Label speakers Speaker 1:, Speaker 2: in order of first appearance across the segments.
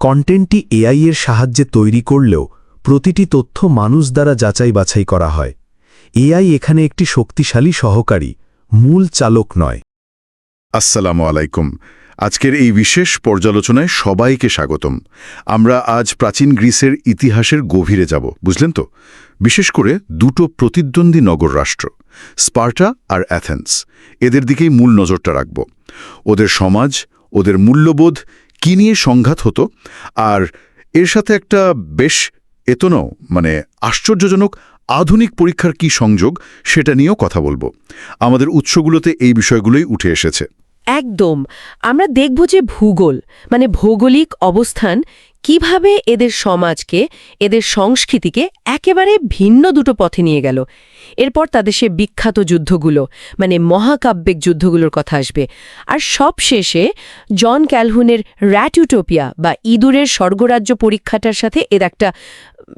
Speaker 1: কন্টেন্টটি AI এর সাহায্যে তৈরি করলেও প্রতিটি তথ্য মানুষ দ্বারা যাচাই বাছাই করা হয়। এআই এখানে একটি শক্তিশালী সহকারী, মূল চালক নয়।
Speaker 2: আসসালামু আলাইকুম। আজকের এই বিশেষ পর্যালোচনায় সবাইকে স্বাগতম। আমরা আজ প্রাচীন গ্রিসের ইতিহাসের গভীরে যাব, বুঝলেন তো? বিশেষ করে দুটো প্রতিদ্বন্দ্বী নগর রাষ্ট্র, স্পার্টা আর অ্যাথেন্স। এদের দিকেই মূল নজরটা রাখব। ওদের সমাজ, ওদের মূল্যবোধ কি নিয়ে সংঘাত হতো? আর এর সাথে একটা বেশ এতনও মানে আশ্চর্যজনক আধুনিক পরীক্ষার কি সংযোগ সেটা নিয়েও কথা বলব। আমাদের উৎসগুলোতে এই বিষয়গুলোই উঠে এসেছে।
Speaker 3: একদম। আমরা দেখব যে ভূগোল মানে ভৌগোলিক অবস্থান কীভাবে এদের সমাজকে, এদের সংস্কৃতিকে একেবারে ভিন্ন দুটো পথে নিয়ে গেল। এরপর তাদের সে বিখ্যাত যুদ্ধগুলো মানে মহাকাব্যিক যুদ্ধগুলোর কথা আসবে। আর সব শেষে জন ক্যালহুনের র্যাটুটোপিয়া বা ইঁদুরের স্বর্গরাজ্য পরীক্ষাটার সাথে এর একটা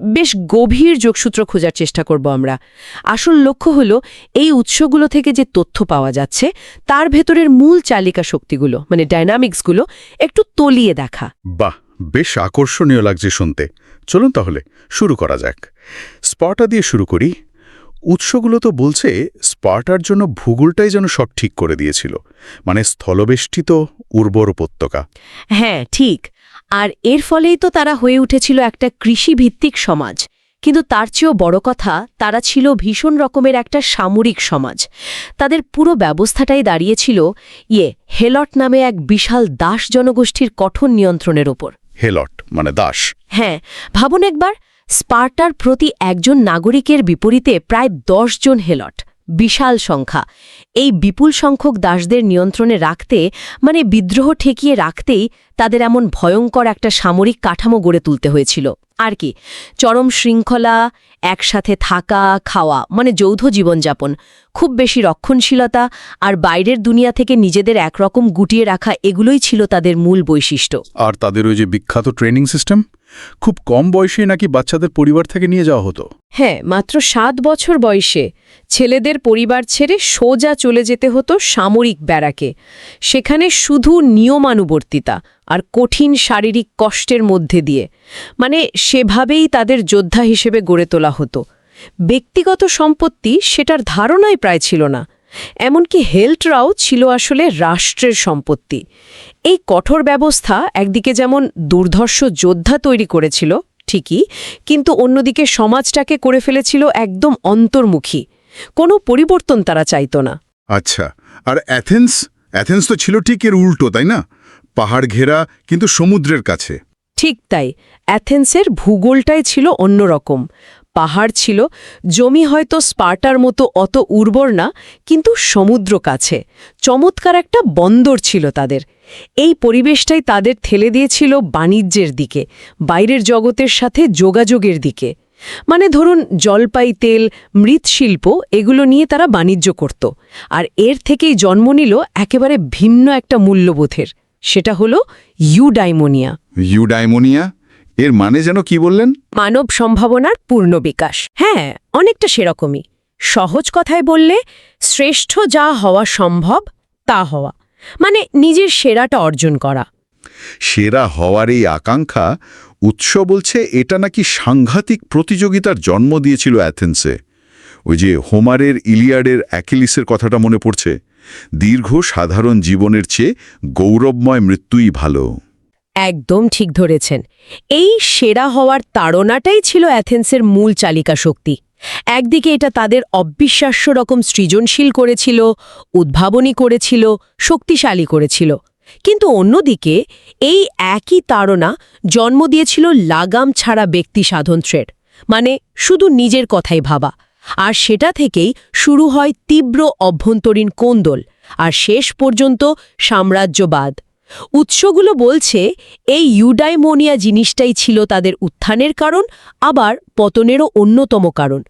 Speaker 3: বেশ গভীর যোগসূত্র খোঁজার চেষ্টা করব আমরা। আসল লক্ষ্য হলো এই উৎসগুলো থেকে যে তথ্য পাওয়া যাচ্ছে, তার ভেতরের মূল চালিকা শক্তিগুলো মানে ডায়নামিক্সগুলো, একটু তলিয়ে দেখা।
Speaker 2: বাহ! বেশ আকর্ষণীয় লাগছে শুনতে। চলুন তাহলে, শুরু করা যাক। স্পার্টা দিয়ে শুরু করি। উৎসগুলো তো বলছে, স্পার্টার জন্য ভূগোলটাই যেন সব ঠিক করে দিয়েছিল। মানে স্থলবেষ্টিত উর্বর উপত্যকা।
Speaker 3: হ্যাঁ ঠিক। আর এর ফলেই তো তারা হয়ে উঠেছিল একটা কৃষিভিত্তিক সমাজ। কিন্তু তার চেয়েও বড় কথা, তারা ছিল ভীষণ রকমের একটা সামরিক সমাজ। তাদের পুরো ব্যবস্থাটাই দাঁড়িয়েছিল ইয়ে হেলট নামে এক বিশাল দাস জনগোষ্ঠীর কঠোর নিয়ন্ত্রণের ওপর।
Speaker 2: হেলট মানে দাস।
Speaker 3: হ্যাঁ ভাবুন একবার, স্পার্টার প্রতি একজন নাগরিকের বিপরীতে প্রায় দশ জন হেলট, বিশাল সংখ্যা। এই বিপুল সংখ্যক দাসদের নিয়ন্ত্রণে রাখতে মানে বিদ্রোহ ঠেকিয়ে রাখতেই তাদের এমন ভয়ঙ্কর একটা সামরিক কাঠামো গড়ে তুলতে হয়েছিল। আর কি, চরম শৃঙ্খলা, একসাথে থাকা, খাওয়া মানে যৌথ জীবনযাপন, খুব বেশি রক্ষণশীলতা আর বাইরের দুনিয়া থেকে নিজেদের একরকম গুটিয়ে রাখা এগুলোই ছিল তাদের মূল বৈশিষ্ট্য।
Speaker 2: আর তাদের ওই যে বিখ্যাত ট্রেনিং সিস্টেম? খুব কম বয়সে নাকি বাচ্চাদের পরিবার থেকে নিয়ে যাওয়া হতো?
Speaker 3: হ্যাঁ মাত্র সাত বছর বয়সে ছেলেদের পরিবার ছেড়ে সোজা চলে যেতে হতো সামরিক ব্যারাকে। সেখানে শুধু নিয়মানুবর্তিতা আর কঠিন শারীরিক কষ্টের মধ্যে দিয়ে। মানে সেভাবেই তাদের যোদ্ধা হিসেবে গড়ে তোলা হতো। ব্যক্তিগত সম্পত্তি সেটার ধারণাই প্রায় ছিল না। এমনকি হেল্টরাও ছিল আসলে রাষ্ট্রের সম্পত্তি। এই কঠোর ব্যবস্থা একদিকে যেমন দুর্ধর্ষ যোদ্ধা তৈরি করেছিল ঠিকই কিন্তু অন্যদিকে সমাজটাকে করে ফেলেছিল একদম অন্তর্মুখী। কোনো পরিবর্তন তারা চাইত না।
Speaker 2: আচ্ছা আর অ্যাথেন্স? অ্যাথেন্স তো ছিল ঠিক এর উল্টো তাই না? পাহাড় ঘেরা কিন্তু সমুদ্রের কাছে।
Speaker 3: ঠিক তাই অ্যাথেন্সের ভূগোলটাই ছিল অন্যরকম। পাহাড় ছিল, জমি হয়তো স্পার্টার মতো অত উর্বর না, কিন্তু সমুদ্র কাছে। চমৎকার একটা বন্দর ছিল তাদের। এই পরিবেশটাই তাদের ঠেলে দিয়েছিল বাণিজ্যের দিকে, বাইরের জগতের সাথে যোগাযোগের দিকে। মানে ধরুন, জলপাই তেল, মৃৎশিল্প, এগুলো নিয়ে তারা বাণিজ্য করত। আর এর থেকেই জন্ম নিল একেবারে ভিন্ন একটা মূল্যবোধের। সেটা হলো ইউডাইমোনিয়া।
Speaker 2: ইউডাইমোনিয়া? এর মানে যেন কি বললেন?
Speaker 3: মানব সম্ভাবনার পূর্ণ বিকাশ। হ্যাঁ অনেকটা সেরকমই। সহজ কথায় বললে শ্রেষ্ঠ যা হওয়া সম্ভব তা হওয়া। মানে নিজের সেরাটা অর্জন করা।
Speaker 2: সেরা হওয়ার এই আকাঙ্ক্ষা উৎস বলছে এটা নাকি সাংঘাতিক প্রতিযোগিতার জন্ম দিয়েছিল অ্যাথেন্সে। ওই যে হোমারের ইলিয়াডের অ্যাকিলিসের কথাটা মনে পড়ছে। দীর্ঘ সাধারণ জীবনের চেয়ে গৌরবময় মৃত্যুই ভালো।
Speaker 3: একদম ঠিক ধরেছেন। এই সেরা হওয়ার তাড়নাটাই ছিল অ্যাথেন্সের মূল চালিকা শক্তি। একদিকে এটা তাদের অবিশ্বাস্য রকম সৃজনশীল করেছিল, উদ্ভাবনী করেছিল, শক্তিশালী করেছিল। কিন্তু অন্যদিকে এই একই তাড়না জন্ম দিয়েছিল লাগাম ছাড়া ব্যক্তি সাধনত্রের মানে শুধু নিজের কথাই ভাবা। আর সেটা থেকেই শুরু হয় তীব্র অভ্যন্তরীণ কোন্দল। আর শেষ পর্যন্ত সাম্রাজ্যবাদ। উৎসগুলো বলছে, এই ইউডাইমোনিয়া জিনিসটাই ছিল তাদের উত্থানের কারণ, আবার পতনেরও অন্যতম কারণ।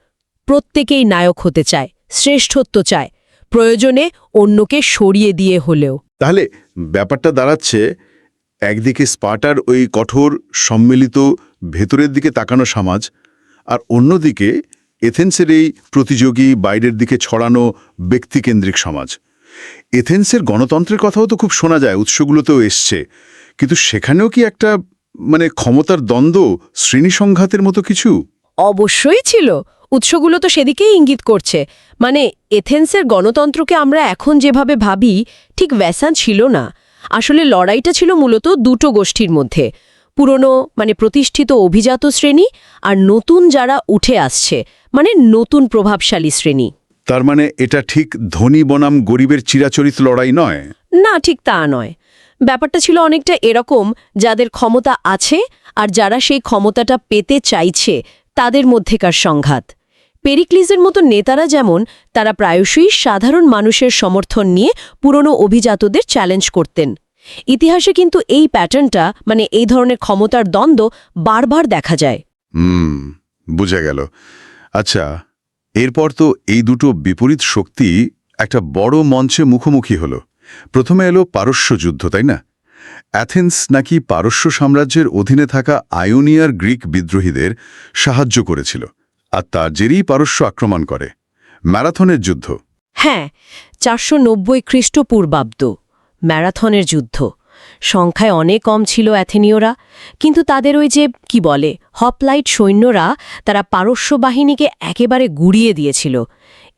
Speaker 3: প্রত্যেকেই নায়ক হতে চায়, শ্রেষ্ঠত্ব চায়, প্রয়োজনে অন্যকে সরিয়ে দিয়ে হলেও।
Speaker 2: তাহলে ব্যাপারটা দাঁড়াচ্ছে, একদিকে স্পার্টার ওই কঠোর, সম্মিলিত, ভেতরের দিকে তাকানো সমাজ, আর অন্যদিকে এথেন্সের এই প্রতিযোগী বাইরের দিকে ছড়ানো ব্যক্তিকেন্দ্রিক সমাজ। এথেন্সের গণতন্ত্রের কথাও তো খুব শোনা যায়, উৎসগুলোতেও এসছে। কিন্তু সেখানেও কি একটা মানে ক্ষমতার দ্বন্দ্ব শ্রেণি সংঘাতের মতো কিছু?
Speaker 3: অবশ্যই ছিল। উৎসগুলো তো সেদিকেই ইঙ্গিত করছে। মানে এথেন্সের গণতন্ত্রকে আমরা এখন যেভাবে ভাবি, ঠিক ভ্যাসান ছিল না। আসলে লড়াইটা ছিল মূলত দুটো গোষ্ঠীর মধ্যে। পুরনো মানে প্রতিষ্ঠিত অভিজাত শ্রেণি আর নতুন যারা উঠে আসছে মানে নতুন প্রভাবশালী শ্রেণি।
Speaker 2: তার মানে এটা ঠিক ধনী বনাম গরিবের চিরাচরিত লড়াই নয়?
Speaker 3: না ঠিক তা নয়। ব্যাপারটা ছিল অনেকটা এরকম যাদের ক্ষমতা আছে আর যারা সেই ক্ষমতাটা পেতে চাইছে তাদের মধ্যেকার সংঘাত। পেরিক্লিজের মতো নেতারা যেমন তারা প্রায়শই সাধারণ মানুষের সমর্থন নিয়ে পুরনো অভিজাতদের চ্যালেঞ্জ করতেন। ইতিহাসে কিন্তু এই প্যাটার্নটা মানে এই ধরনের ক্ষমতার দ্বন্দ্ব বারবার দেখা যায়।
Speaker 2: হুম বুঝে গেল। আচ্ছা এরপর তো এই দুটো বিপরীত শক্তি একটা বড় মঞ্চে মুখোমুখি হল। প্রথমে এলো পারস্য যুদ্ধ, তাই না? অ্যাথেন্স নাকি পারস্য সাম্রাজ্যের অধীনে থাকা আয়োনিয়ার গ্রিক বিদ্রোহীদের সাহায্য করেছিল, আর তার জেরেই পারস্য আক্রমণ করে। ম্যারাথনের যুদ্ধ।
Speaker 3: হ্যাঁ চারশো নব্বই খ্রিস্টপূর্বাব্দ, ম্যারাথনের যুদ্ধ। সংখ্যায় অনেক কম ছিল অ্যাথেনীয়রা, কিন্তু তাদের ওই যে, কি বলে, হপলাইট সৈন্যরা তারা পারস্য বাহিনীকে একেবারে গুড়িয়ে দিয়েছিল।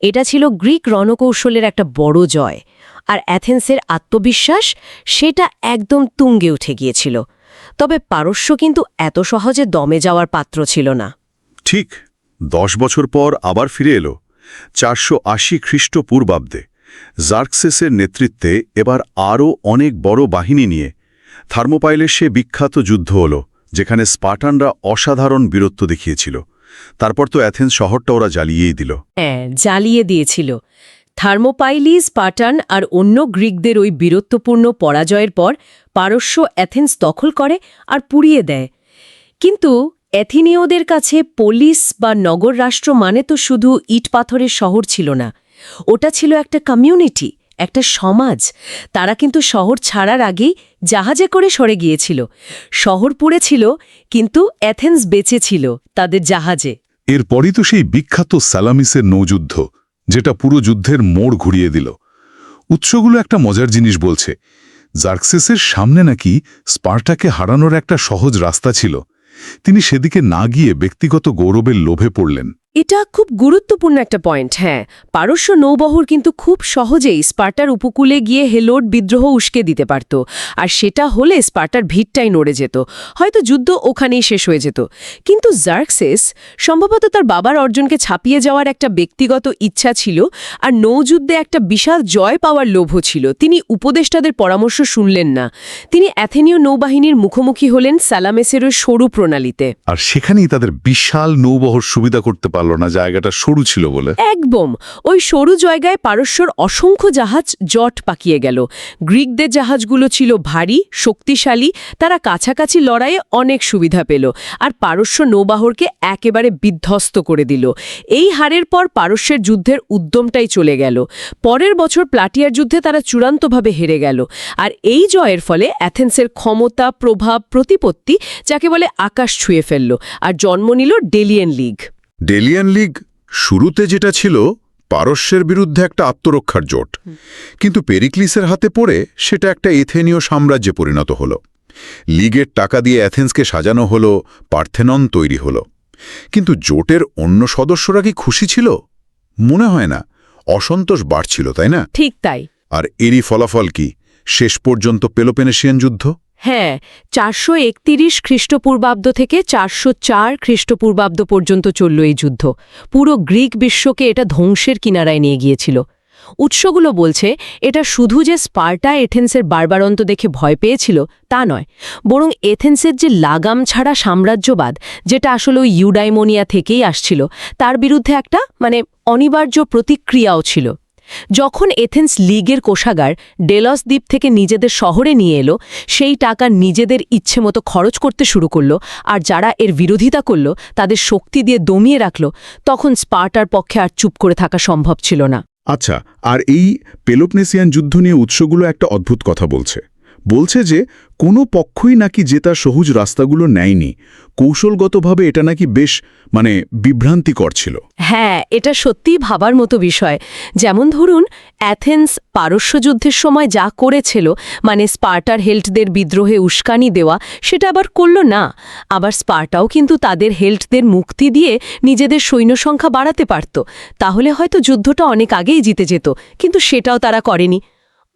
Speaker 3: এটা ছিল গ্রিক রণকৌশলের একটা বড় জয়, আর অ্যাথেন্সের আত্মবিশ্বাস সেটা একদম তুঙ্গে উঠে গিয়েছিল। তবে পারস্য কিন্তু এত সহজে দমে যাওয়ার পাত্র ছিল না।
Speaker 2: ঠিক, দশ বছর পর আবার ফিরে এলো, চারশো আশি খ্রিস্টপূর্বাব্দে। জার্কসেসের নেতৃত্বে এবার আরও অনেক বড় বাহিনী নিয়ে থার্মোপাইলের সে বিখ্যাত যুদ্ধ হল, যেখানে স্পার্টানরা অসাধারণ বীরত্ব দেখিয়েছিল। তারপর তো অ্যাথেন্স শহরটা ওরা জ্বালিয়েই দিল।
Speaker 3: হ্যাঁ জ্বালিয়ে দিয়েছিল। থার্মোপাইলি পাটান আর অন্য গ্রিকদের ওই বীরত্বপূর্ণ পরাজয়ের পর পারস্য অ্যাথেন্স দখল করে আর পুড়িয়ে দেয়। কিন্তু অ্যাথিনীয়দের কাছে পোলিস বা নগর রাষ্ট্র মানে তো শুধু ইট পাথরের শহর ছিল না ওটা ছিল একটা কমিউনিটি একটা সমাজ। তারা কিন্তু শহর ছাড়ার আগেই জাহাজে করে সরে গিয়েছিল। শহর পুড়েছিল কিন্তু অ্যাথেন্স বেঁচে ছিল তাদের জাহাজে।
Speaker 4: এরপরই তো সেই বিখ্যাত স্যালামিসের নৌযুদ্ধ, যেটা পুরো যুদ্ধের মোড় ঘুরিয়ে দিল। উৎসগুলো একটা মজার জিনিস বলছে। জার্কসেসের সামনে নাকি স্পার্টাকে হারানোর একটা সহজ রাস্তা ছিল। তিনি সেদিকে না গিয়ে ব্যক্তিগত গৌরবের লোভে পড়লেন।
Speaker 3: এটা খুব গুরুত্বপূর্ণ একটা পয়েন্ট হ্যাঁ। পারস্য নৌবহর কিন্তু খুব সহজেই স্পার্টার উপকূলে গিয়ে হেলোড বিদ্রোহ উস্কে দিতে পারত, আর সেটা হলে স্পার্টার ভিড়টাই নড়ে যেত, হয়তো যুদ্ধ ওখানেই শেষ হয়ে যেত। কিন্তু জার্কসেস সম্ভবত তার বাবার অর্জনকে ছাপিয়ে যাওয়ার একটা ব্যক্তিগত ইচ্ছা ছিল, আর নৌযুদ্ধে একটা বিশাল জয় পাওয়ার লোভও ছিল। তিনি উপদেষ্টাদের পরামর্শ শুনলেন না। তিনি অ্যাথেনীয় নৌবাহিনীর মুখোমুখি হলেন সালামেসের ওই সরু প্রণালীতে।
Speaker 4: আর সেখানেই তাদের বিশাল নৌবহর সুবিধা করতে পারল না, জায়গাটা সরু ছিল বলে।
Speaker 3: একদম। ওই সরু জায়গায় পারস্যর অসংখ্য জাহাজ জট পাকিয়ে গেল। গ্রিকদের জাহাজগুলো ছিল ভারী, শক্তিশালী, তারা কাছাকাছি লড়াইয়ে অনেক সুবিধা পেল আর পারস্য নৌবাহরকে একেবারে বিধ্বস্ত করে দিল। এই হারের পর পারস্যের যুদ্ধের উদ্যমটাই চলে গেল। পরের বছর প্লাটিয়ার যুদ্ধে তারা চূড়ান্তভাবে হেরে গেল আর এই জয়ের ফলে অ্যাথেন্সের ক্ষমতা, প্রভাব, প্রতিপত্তি, যাকে বলে আকাশ ছুঁয়ে ফেলল আর জন্ম নিল ডেলিয়েন লিগ।
Speaker 2: ডেলিয়ান লিগ শুরুতে যেটা ছিল পারস্যের বিরুদ্ধে একটা আত্মরক্ষার জোট। কিন্তু পেরিক্লিসের হাতে পড়ে সেটা একটা এথেনীয় সাম্রাজ্যে পরিণত হল। লিগের টাকা দিয়ে অ্যাথেন্সকে সাজানো হলো পার্থেনন তৈরি হলো। কিন্তু জোটের অন্য সদস্যরা কি খুশি ছিল? মনে হয় না। অসন্তোষ বাড়ছিল তাই না?
Speaker 3: ঠিক তাই।
Speaker 2: আর এরই ফলাফল কি? শেষ পর্যন্ত পেলোপেনেশিয়ান যুদ্ধ?
Speaker 3: হ্যাঁ চারশো একতিরিশ খ্রিস্টপূর্বাব্দ থেকে চারশো চার খ্রিস্টপূর্বাব্দ পর্যন্ত চলল এই যুদ্ধ। পুরো গ্রিক বিশ্বকে এটা ধ্বংসের কিনারায় নিয়ে গিয়েছিল। উৎসগুলো বলছে, এটা শুধু যে স্পার্টা এথেন্সের বারবারন্ত দেখে ভয় পেয়েছিল, তা নয়, বরং এথেন্সের যে লাগাম ছাড়া সাম্রাজ্যবাদ, যেটা আসলে ওই ইউডাইমোনিয়া থেকেই আসছিল, তার বিরুদ্ধে একটা মানে অনিবার্য প্রতিক্রিয়াও ছিল। যখন এথেন্স লিগের কোষাগার ডেলস দ্বীপ থেকে নিজেদের শহরে নিয়ে এলো, সেই টাকা নিজেদের ইচ্ছে মতো খরচ করতে শুরু করল আর যারা এর বিরোধিতা করল, তাদের শক্তি দিয়ে দমিয়ে রাখল, তখন স্পার্টার পক্ষে আর চুপ করে থাকা সম্ভব ছিল না।
Speaker 4: আচ্ছা আর এই পেলোপনেসিয়ান যুদ্ধ নিয়ে উৎসগুলো একটা অদ্ভুত কথা বলছে।
Speaker 2: বলছে যে, কোনো পক্ষই নাকি জেতা সহজ রাস্তাগুলো নেয়নি। কৌশলগতভাবে এটা নাকি বেশ মানে বিভ্রান্তিকর ছিল।
Speaker 3: হ্যাঁ এটা সত্যিই ভাবার মতো বিষয়। যেমন ধরুন, অ্যাথেন্স পারস্য যুদ্ধের সময় যা করেছিল মানে স্পার্টার হেল্টদের বিদ্রোহে উস্কানি দেওয়া, সেটা আবার করল না। আবার স্পার্টাও কিন্তু তাদের হেল্টদের মুক্তি দিয়ে নিজেদের সৈন্য সংখ্যা বাড়াতে পারত। তাহলে হয়তো যুদ্ধটা অনেক আগেই জিতে যেত, কিন্তু সেটাও তারা করেনি।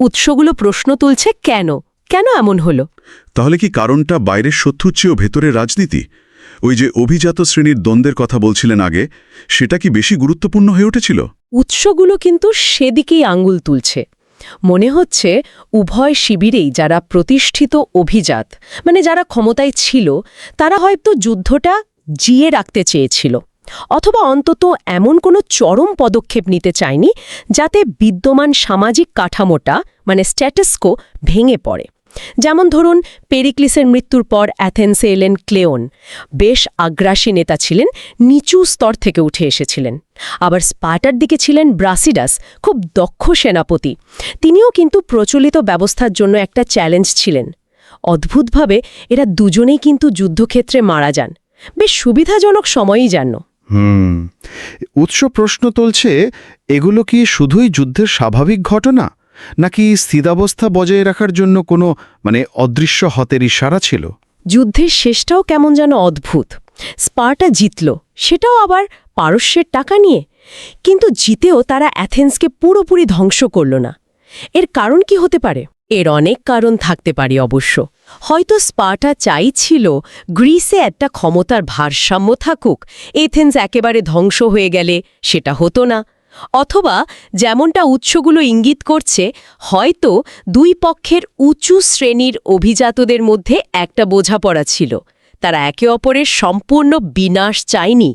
Speaker 3: উৎসগুলো প্রশ্ন তুলছে কেন? কেন এমন হলো?
Speaker 2: তাহলে কি কারণটা বাইরের শত্রুর চেয়েও ভেতরের রাজনীতি? ওই যে অভিজাত শ্রেণির দ্বন্দ্বের কথা বলছিলেন আগে সেটা কি বেশি গুরুত্বপূর্ণ হয়ে উঠেছিল?
Speaker 3: উৎসগুলো কিন্তু সেদিকেই আঙ্গুল তুলছে। মনে হচ্ছে উভয় শিবিরেই যারা প্রতিষ্ঠিত অভিজাত মানে যারা ক্ষমতায় ছিল তারা হয়তো যুদ্ধটা জিয়ে রাখতে চেয়েছিল অথবা অন্তত এমন কোনো চরম পদক্ষেপ নিতে চায়নি যাতে বিদ্যমান সামাজিক কাঠামোটা মানে স্ট্যাটাসকো ভেঙে পড়ে। যেমন ধরুন, পেরিক্লিসের মৃত্যুর পর অ্যাথেন্সে এলেন ক্লেওন। বেশ আগ্রাসী নেতা ছিলেন, নিচু স্তর থেকে উঠে এসেছিলেন। আবার স্পার্টার দিকে ছিলেন ব্রাসিডাস, খুব দক্ষ সেনাপতি। তিনিও কিন্তু প্রচলিত ব্যবস্থার জন্য একটা চ্যালেঞ্জ ছিলেন। অদ্ভুতভাবে, এরা দুজনেই কিন্তু যুদ্ধক্ষেত্রে মারা যান। বেশ সুবিধাজনক সময়ই জানো
Speaker 5: হুম, উৎস প্রশ্ন তুলছে, এগুলো কি শুধুই যুদ্ধের স্বাভাবিক ঘটনা? নাকি স্থিতাবস্থা বজায় রাখার জন্য কোনো মানে অদৃশ্য হতের ইশারা ছিল?
Speaker 3: যুদ্ধের শেষটাও কেমন যেন অদ্ভুত। স্পার্টা জিতল, সেটাও আবার পারস্যের টাকা নিয়ে। কিন্তু জিতেও তারা অ্যাথেন্সকে পুরোপুরি ধ্বংস করল না। এর কারণ কি হতে পারে? এর অনেক কারণ থাকতে পারে অবশ্য। হয়তো স্পার্টা চাইছিল গ্রিসে একটা ক্ষমতার ভারসাম্য থাকুক, এথেন্স একেবারে ধ্বংস হয়ে গেলে সেটা হতো না। অথবা যেমনটা উৎসগুলো ইঙ্গিত করছে, হয়তো দুই পক্ষের উঁচু শ্রেণির অভিজাতদের মধ্যে একটা বোঝাপড়া ছিল। তারা একে অপরের সম্পূর্ণ বিনাশ চায়নি।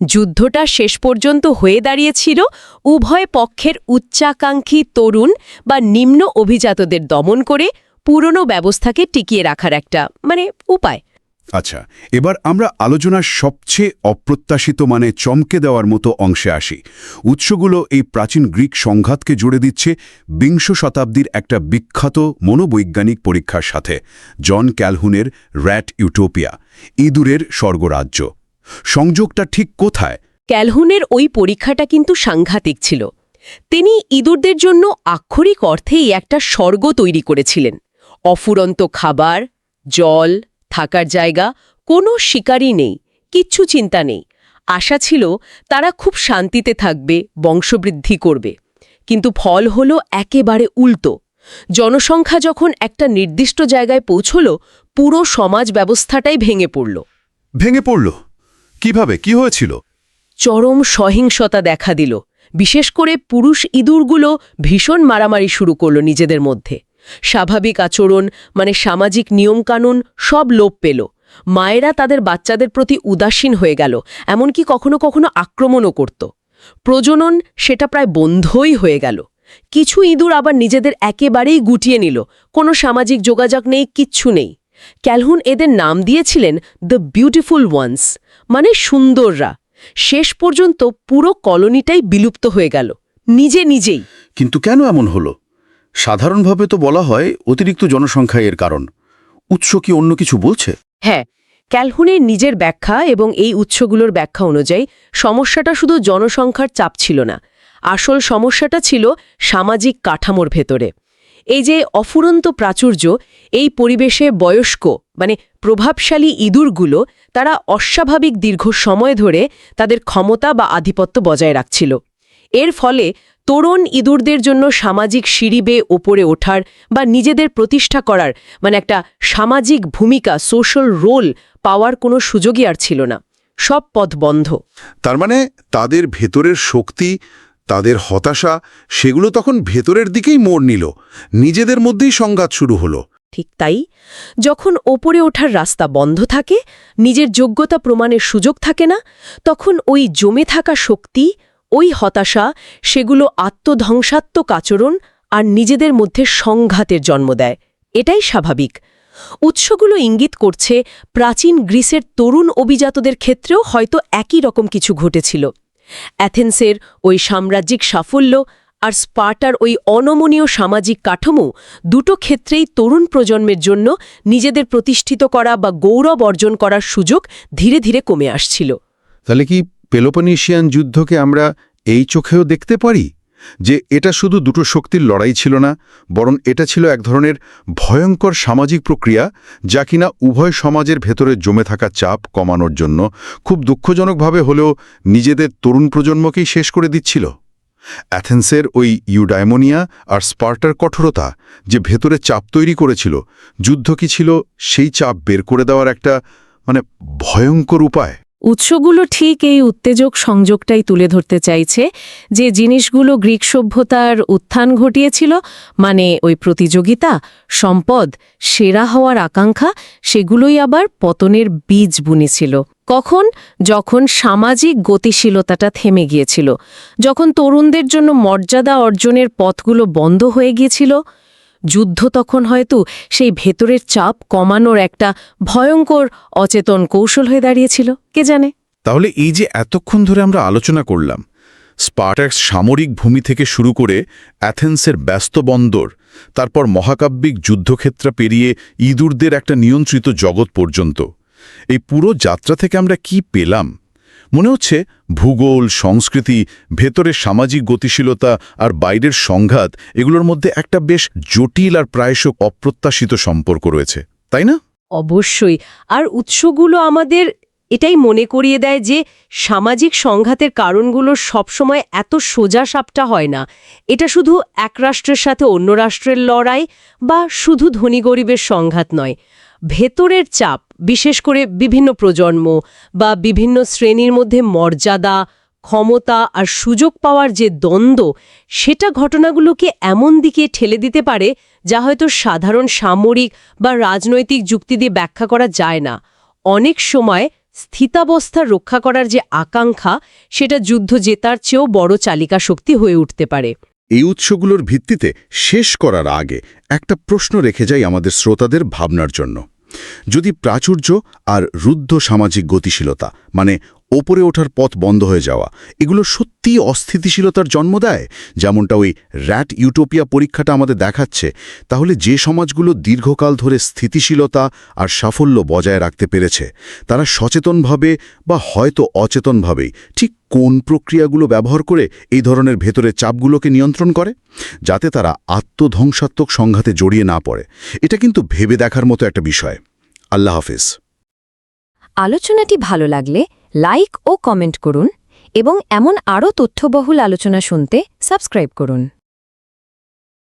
Speaker 3: যুদ্ধটা শেষ পর্যন্ত হয়ে দাঁড়িয়েছিল উভয় পক্ষের উচ্চাকাঙ্ক্ষী তরুণ বা নিম্ন অভিজাতদের দমন করে পুরনো ব্যবস্থাকে টিকিয়ে রাখার একটা মানে উপায়।
Speaker 6: আচ্ছা এবার আমরা আলোচনার সবচেয়ে অপ্রত্যাশিত মানে চমকে দেওয়ার মতো অংশে আসি। উৎসগুলো এই প্রাচীন গ্রিক সংঘাতকে জুড়ে দিচ্ছে বিংশ শতাব্দীর একটা বিখ্যাত মনোবৈজ্ঞানিক পরীক্ষার সাথে, জন ক্যালহুনের র্যাট ইউটোপিয়া, ইঁদুরের স্বর্গরাজ্য। সংযোগটা ঠিক কোথায়?
Speaker 3: ক্যালহুনের ওই পরীক্ষাটা কিন্তু সাংঘাতিক ছিল। তিনি ইঁদুরদের জন্য আক্ষরিক অর্থেই একটা স্বর্গ তৈরি করেছিলেন। অফুরন্ত খাবার, জল থাকার জায়গা কোনো শিকারই নেই কিচ্ছু চিন্তা নেই। আশা ছিল তারা খুব শান্তিতে থাকবে বংশবৃদ্ধি করবে। কিন্তু ফল হল একেবারে উল্টো। জনসংখ্যা যখন একটা নির্দিষ্ট জায়গায় পৌঁছল পুরো সমাজ ব্যবস্থাটাই ভেঙে পড়ল।
Speaker 6: ভেঙে পড়ল? কীভাবে? কি হয়েছিল?
Speaker 3: চরম সহিংসতা দেখা দিল। বিশেষ করে পুরুষ ইঁদুরগুলো ভীষণ মারামারি শুরু করল নিজেদের মধ্যে। স্বাভাবিক আচরণ মানে সামাজিক নিয়মকানুন, সব লোপ পেল। মায়েরা তাদের বাচ্চাদের প্রতি উদাসীন হয়ে গেল, এমনকি কখনো কখনো আক্রমণও করত। প্রজনন সেটা প্রায় বন্ধই হয়ে গেল। কিছু ইঁদুর আবার নিজেদের একেবারেই গুটিয়ে নিল, কোনো সামাজিক যোগাযোগ নেই, কিচ্ছু নেই। ক্যালহুন এদের নাম দিয়েছিলেন দ্য বিউটিফুল ওয়ান্স মানে সুন্দররা। শেষ পর্যন্ত পুরো কলোনিটাই বিলুপ্ত হয়ে গেল, নিজে নিজেই।
Speaker 6: কিন্তু কেন এমন হলো? সাধারণভাবে তো বলা হয় অতিরিক্ত জনসংখ্যা এর কারণ। উৎস কি অন্য কিছু বলছে?
Speaker 3: হ্যাঁ ক্যালহুনের নিজের ব্যাখ্যা এবং এই উৎসগুলোর ব্যাখ্যা অনুযায়ী সমস্যাটা শুধু জনসংখ্যার চাপ ছিল না, আসল সমস্যাটা ছিল সামাজিক কাঠামোর ভেতরে। এই যে অফুরন্ত প্রাচুর্য, এই পরিবেশে বয়স্ক মানে প্রভাবশালী ইঁদুরগুলো, তারা অস্বাভাবিক দীর্ঘ সময় ধরে তাদের ক্ষমতা বা আধিপত্য বজায় রাখছিল। এর ফলে তরুণ ইঁদুরদের জন্য সামাজিক সিঁড়ি বেয়ে ওপরে ওঠার বা নিজেদের প্রতিষ্ঠা করার মানে একটা সামাজিক ভূমিকা সোশ্যাল রোল পাওয়ার কোনো সুযোগই আর ছিল না। সব পথ বন্ধ।
Speaker 2: তার মানে তাদের ভেতরের শক্তি তাদের হতাশা সেগুলো তখন ভেতরের দিকেই মোড় নিল। নিজেদের মধ্যেই সংঘাত শুরু হলো।
Speaker 3: ঠিক তাই যখন ওপরে ওঠার রাস্তা বন্ধ থাকে নিজের যোগ্যতা প্রমাণের সুযোগ থাকে না তখন ওই জমে থাকা শক্তি ওই হতাশা, সেগুলো আত্মধ্বংসাত্মক আচরণ আর নিজেদের মধ্যে সংঘাতের জন্ম দেয়। এটাই স্বাভাবিক। উৎসগুলো ইঙ্গিত করছে প্রাচীন গ্রিসের তরুণ অভিজাতদের ক্ষেত্রেও হয়তো একই রকম কিছু ঘটেছিল। অ্যাথেন্সের ওই সাম্রাজ্যিক সাফল্য আর স্পার্টার ওই অনমনীয় সামাজিক কাঠামো দুটো ক্ষেত্রেই তরুণ প্রজন্মের জন্য নিজেদের প্রতিষ্ঠিত করা বা গৌরব অর্জন করার সুযোগ ধীরে ধীরে কমে আসছিল।
Speaker 5: তাহলে কি পেলোপনিশিয়ান যুদ্ধকে আমরা এই চোখেও দেখতে পারি? যে এটা শুধু দুটো শক্তির লড়াই ছিল না, বরং এটা ছিল এক ধরনের ভয়ঙ্কর সামাজিক প্রক্রিয়া যা কিনা উভয় সমাজের ভেতরে জমে থাকা চাপ কমানোর জন্য খুব দুঃখজনকভাবে হলেও নিজেদের তরুণ প্রজন্মকেই শেষ করে দিচ্ছিল। অ্যাথেন্সের ওই ইউডাইমোনিয়া আর স্পার্টার কঠোরতা যে ভেতরে চাপ তৈরি করেছিল, যুদ্ধ কি ছিল সেই চাপ বের করে দেওয়ার একটা মানে ভয়ঙ্কর উপায়।
Speaker 3: উৎসগুলো ঠিক এই উত্তেজক সংযোগটাই তুলে ধরতে চাইছে যে জিনিসগুলো গ্রিক সভ্যতার উত্থান ঘটিয়েছিল মানে ওই প্রতিযোগিতা, সম্পদ, সেরা হওয়ার আকাঙ্ক্ষা, সেগুলোই আবার পতনের বীজ বুনেছিল। কখন? যখন সামাজিক গতিশীলতাটা থেমে গিয়েছিল, যখন তরুণদের জন্য মর্যাদা অর্জনের পথগুলো বন্ধ হয়ে গিয়েছিল যুদ্ধ তখন হয়তো সেই ভেতরের চাপ কমানোর একটা ভয়ঙ্কর অচেতন কৌশল হয়ে দাঁড়িয়েছিল, কে জানে?
Speaker 2: তাহলে এই যে এতক্ষণ ধরে আমরা আলোচনা করলাম, স্পার্টাক্স সামরিক ভূমি থেকে শুরু করে অ্যাথেন্সের ব্যস্ত বন্দর, তারপর মহাকাব্যিক যুদ্ধক্ষেত্র পেরিয়ে ইঁদুরদের একটা নিয়ন্ত্রিত জগৎ পর্যন্ত, এই পুরো যাত্রা থেকে আমরা কি পেলাম? মনে হচ্ছে ভূগোল, সংস্কৃতি, ভেতরের সামাজিক গতিশীলতা আর বাইরের সংঘাত এগুলোর মধ্যে একটা বেশ জটিল আর প্রায়শ অপ্রত্যাশিত সম্পর্ক রয়েছে, তাই না?
Speaker 3: অবশ্যই। আর উৎসগুলো আমাদের এটাই মনে করিয়ে দেয় যে সামাজিক সংঘাতের কারণগুলো সবসময় এত সোজা সাপটা হয় না। এটা শুধু এক রাষ্ট্রের সাথে অন্য রাষ্ট্রের লড়াই বা শুধু ধনী গরিবের সংঘাত নয়। ভেতরের চাপ বিশেষ করে বিভিন্ন প্রজন্ম বা বিভিন্ন শ্রেণির মধ্যে মর্যাদা, ক্ষমতা আর সুযোগ পাওয়ার যে দ্বন্দ্ব, সেটা ঘটনাগুলোকে এমন দিকে ঠেলে দিতে পারে যা হয়তো সাধারণ সামরিক বা রাজনৈতিক যুক্তি দিয়ে ব্যাখ্যা করা যায় না। অনেক সময় স্থিতাবস্থা রক্ষা করার যে আকাঙ্ক্ষা, সেটা যুদ্ধ জেতার চেয়েও বড় চালিকা শক্তি হয়ে উঠতে পারে।
Speaker 2: এই উৎসগুলোর ভিত্তিতে শেষ করার আগে একটা প্রশ্ন রেখে যাই আমাদের শ্রোতাদের ভাবনার জন্য। যদি প্রাচুর্য আর রুদ্ধ সামাজিক গতিশীলতা মানে ওপরে ওঠার পথ বন্ধ হয়ে যাওয়া। এগুলো সত্যিই অস্থিতিশীলতার জন্ম দেয়? যেমনটা ওই র্যাট ইউটোপিয়া পরীক্ষাটা আমাদের দেখাচ্ছে। তাহলে যে সমাজগুলো দীর্ঘকাল ধরে স্থিতিশীলতা আর সাফল্য বজায় রাখতে পেরেছে, তারা সচেতনভাবে বা হয়তো অচেতনভাবেই ঠিক কোন প্রক্রিয়াগুলো ব্যবহার করে এই ধরনের ভেতরের চাপগুলোকে নিয়ন্ত্রণ করে? যাতে তারা আত্মধ্বংসাত্মক সংঘাতে জড়িয়ে না পড়ে। এটা কিন্তু ভেবে দেখার মতো একটা বিষয়। আল্লাহ হাফিজ।
Speaker 7: আলোচনাটি ভালো লাগলে লাইক ও কমেন্ট করুন এবং এমন আরও তথ্যবহুল আলোচনা শুনতে সাবস্ক্রাইব করুন।